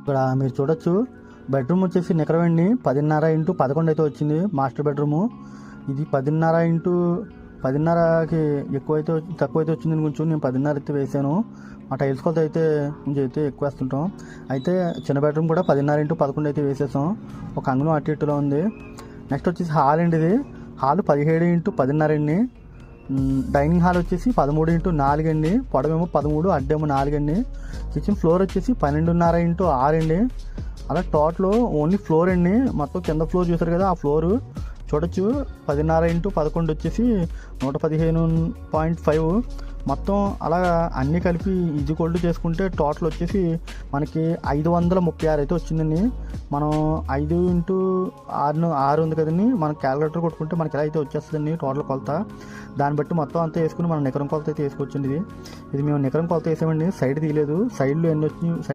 ఇక్కడ మీరు చూడొచ్చు. బెడ్రూమ్ వచ్చేసి నికరవండి. పదిన్నర ఇంటూ పదకొండు అయితే వచ్చింది మాస్టర్ బెడ్రూము. ఇది పదిన్నర ఇంటూ పదిన్నరకి ఎక్కువైతే తక్కువైతే వచ్చింది కొంచెం నేను పదిన్నర అయితే వేసాను. మా టైల్స్ కొలత అయితే కొంచెం అయితే ఎక్కువ వేస్తుంటాం. అయితే చిన్న బెడ్రూమ్ కూడా పదిన్నర ఇంటూ పదకొండు అయితే వేసేసాం. ఒక అంగనం అటు ఇటులో ఉంది. నెక్స్ట్ వచ్చేసి హాల్ అండి ఇది. హాల్ పదిహేడు ఇంటూ పదిన్నర అండి. డైనింగ్ హాల్ వచ్చేసి పదమూడు ఇంటూ నాలుగు అండి. పొడవేమో పదమూడు అడ్డేమో నాలుగు అండి. కిచెన్ ఫ్లోర్ వచ్చేసి పన్నెండున్నర ఇంటూ ఆరు అండి. అలా టోటల్ ఓన్లీ ఫ్లోర్ అండి. మొత్తం కింద ఫ్లోర్ చూసారు కదా ఆ ఫ్లోర్. చూడొచ్చు. పదిన్నర ఇంటూ పదకొండు వచ్చేసి నూట పదిహేను పాయింట్ ఫైవ్. మొత్తం అలా అన్నీ కలిపి ఈజీ కోల్డ్ చేసుకుంటే టోటల్ వచ్చేసి మనకి ఐదు వందల ముప్పై ఆరు అయితే వచ్చిందండి. మనం ఐదు ఇంటూ ఆరు ఆరు ఉంది కదండి. మనం క్యాలిక్యులేటర్ కొట్టుకుంటే మనకి ఎలా అయితే వచ్చేస్తుందండి టోటల్ కొలత? దాన్ని బట్టి మొత్తం అంతా వేసుకుని మనం నికరం కొలత అయితే వేసుకోవచ్చండి ఇది. ఇది మేము నికరం కొలత వేసామండి. సైడ్ తీయలేదు. సైడ్లో ఎన్ని వచ్చినాయి?